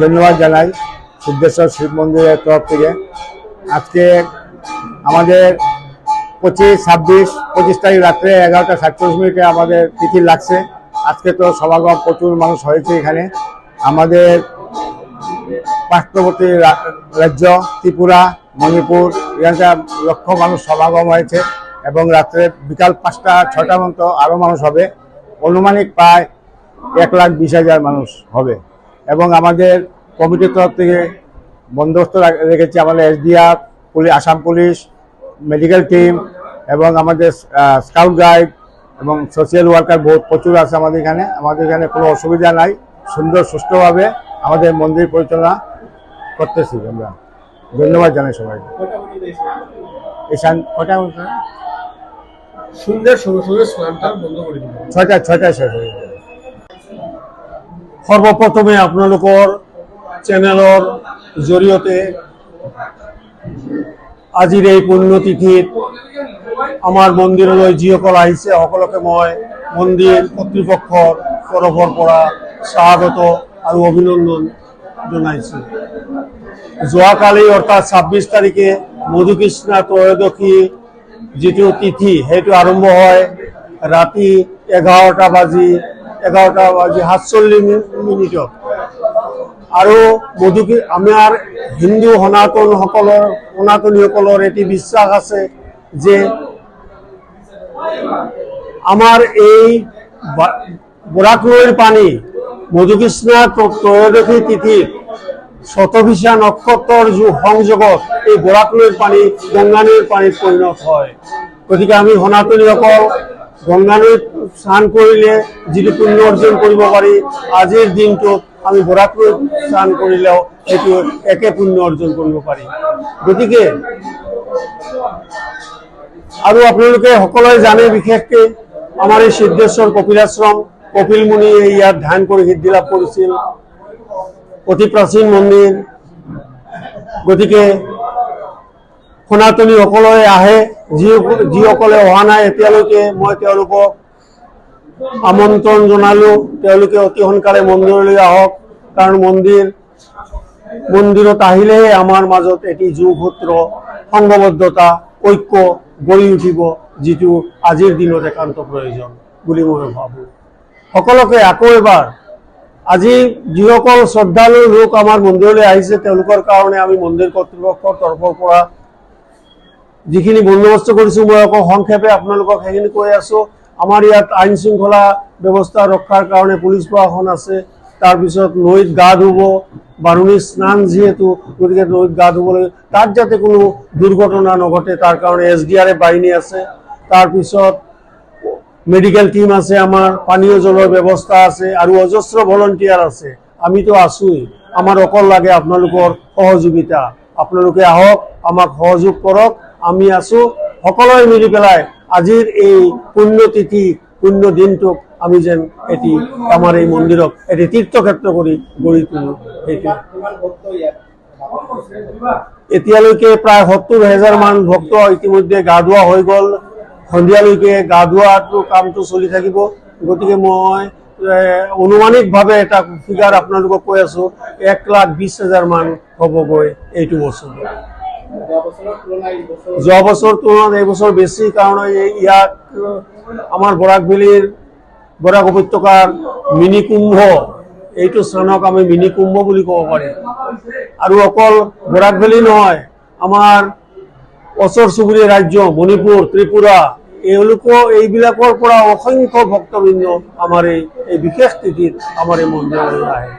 ধন্যবাদ জানাই সিদ্ধেশ্বর শিব মন্দিরের তরফ থেকে। আজকে আমাদের পঁচিশ, ছাব্বিশ, পঁচিশ তারিখ রাত্রে এগারোটা সাতচল্লিশ মিনিটে আমাদের তিথি লাগছে। আজকে তো সমাগম প্রচুর মানুষ হয়েছে এখানে। আমাদের পার্শ্ববর্তী রাজ্য ত্রিপুরা, মণিপুর, এখানকার লক্ষ মানুষ সমাগম হয়েছে এবং রাত্রে বিকাল পাঁচটা ছটা মতো আরও মানুষ হবে। অনুমানিক প্রায় এক লাখ বিশ হাজার মানুষ হবে। এবং আমাদের কমিটির তরফ থেকে বন্দোবস্ত রেখেছি আমাদের SDR police Assam police medical team এবং আমাদের স্কাউট গাইড এবং সোশিয়াল ওয়ার্কার বহুত প্রচুর আছে আমাদের এখানে। আমাদের এখানে কোনো অসুবিধা নাই। সুন্দর সুষ্ঠুভাবে আমাদের মন্দির পরিচালনা করতেছি আমরা। ধন্যবাদ জানাই সবাইকে। কটা সঙ্গে সঙ্গে স্নানটা বন্ধ করে ছয়টা ছয়টায় শেষ হয়ে যাবে সর্বপ্ৰথমে আপোনালোকৰ চেনেলৰ জৰিয়তে আজিৰ এই পুণ্যতিথিত আমাৰ মন্দিৰলৈ যিসকল আহিছে, সকলোকে মই মন্দিৰ কৰ্তৃপক্ষৰ তৰফৰ পৰা স্বাগত আৰু অভিনন্দন জনাইছোঁ। যোৱাকালি, অৰ্থাৎ ছাব্বিছ তাৰিখে মধুকৃষ্ণা ত্ৰয়োদশী যিটো তিথি, সেইটো আৰম্ভ হয় ৰাতি এঘাৰটা বাজি এঘাৰটা বাজি সাতচল্লিছ মিনিটত। আৰু মধুকি আমাৰ হিন্দু সনাতনসকলৰ সনাতনীসকলৰ এটি বিশ্বাস আছে যে আমাৰ এই বৰাক নৈৰ পানী মধুকৃষ্ণা ত্ৰয়োদশী তিথিত শতভিষা নক্ষত্ৰৰ সংযোগত এই বৰাক নৈৰ পানী, গংগা নৈৰ পানীত পৰিণত হয়। গতিকে আমি সনাতনীসকল গংগা নৈত স্নান কৰিলে যিটো পুণ্য অৰ্জন কৰিব পাৰি আজিৰ দিনটোত আমি নৈত স্নান কৰিলেও সেইটো একে পুণ্য অৰ্জন কৰিব পাৰি গতিকে, আৰু আপোনালোকে সকলোৱে জানে বিশেষকৈ, আমাৰ এই সিদ্ধেশ্বৰ কপিলাশ্ৰম কপিল মুনিয়ে ইয়াত ধ্যান কৰি সিদ্ধি লাভ কৰিছিল। অতি প্ৰাচীন মন্দিৰ। গতিকে সনাতনীসকলে আহে। যি যিসকলে অহা নাই এতিয়ালৈকে মই তেওঁলোকক আমন্ত্ৰণ জনালোঁ। তেওঁলোকে অতি সোনকালে মন্দিৰলৈ আহক, কাৰণ মন্দিৰ মন্দিৰত আহিলেহে আমাৰ মাজত এটি যোগসূত্ৰ, সংঘবদ্ধতা, ঐক্য গঢ়ি উঠিব, যিটো আজিৰ দিনত একান্ত প্ৰয়োজন বুলি মই ভাবোঁ। সকলোকে আকৌ এবাৰ, আজি যিসকল শ্ৰদ্ধালু লোক আমাৰ মন্দিৰলৈ আহিছে, তেওঁলোকৰ কাৰণে আমি মন্দিৰ কৰ্তৃপক্ষৰ তৰফৰ পৰা যিখিনি বন্দোবস্ত কৰিছোঁ, মই আকৌ সংক্ষেপে আপোনালোকক সেইখিনি কৈ আছোঁ। আমাৰ ইয়াত আইন শৃংখলা ব্যৱস্থা ৰক্ষাৰ কাৰণে পুলিচ প্ৰশাসন আছে। তাৰপিছত নৈত গা ধুব, বাৰুণী স্নান যিহেতু, গতিকে নৈত গা ধুব লাগে। তাত যাতে কোনো দুৰ্ঘটনা নঘটে, তাৰ কাৰণে এছ ডি আৰ এফ বাহিনী আছে। তাৰপিছত মেডিকেল টিম আছে আমাৰ, পানীয় জলৰ ব্যৱস্থা আছে, আৰু অজস্ৰ ভলণ্টিয়াৰ আছে। আমিতো আছোৱেই। আমাৰ অকল লাগে আপোনালোকৰ সহযোগিতা। আপোনালোকে আহক, আমাক সহযোগ কৰক। আমি আছো। সকলোৱে মিলি পেলাই আজিৰ এই পুণ্যতিথি পুণ্য দিনটোক আমি যেন এটি আমাৰ এই মন্দিৰক, এটি তীৰ্থক্ষেত্ৰ কৰি গঢ়ি তোলো। সেইটো এতিয়ালৈকে প্ৰায় সত্তৰ হেজাৰ মান ভক্ত ইতিমধ্যে গা ধোৱা হৈ গ'ল। সন্ধিয়ালৈকে গা ধোৱাটো কামটো চলি থাকিব। গতিকে মই অনুমানিকভাৱে এটা ফিগাৰ আপোনালোকক কৈ আছো, এক লাখ বিছ হাজাৰ মান হ'বগৈ এইটো বছৰ। যোৱা বছৰ তুলনাত এইবছৰ বেছি এই ইয়াক আহ, আমাৰ বৰাক উপত্যকাৰ মিনি কুম্ভ এইটো স্থানক আমি মিনি কুম্ভ বুলি ক'ব পাৰিম আৰু অকল বৰাক ভেলী নহয় আমাৰ ওচৰ চুবুৰীয়া ৰাজ্য মণিপুৰ ত্ৰিপুৰা এওঁলোকৰ এইবিলাকৰ পৰা অসংখ্য ভক্তবৃন্দ আমাৰ এই বিশেষ তিথিত আমাৰ এই মন্দিৰলৈ আহে।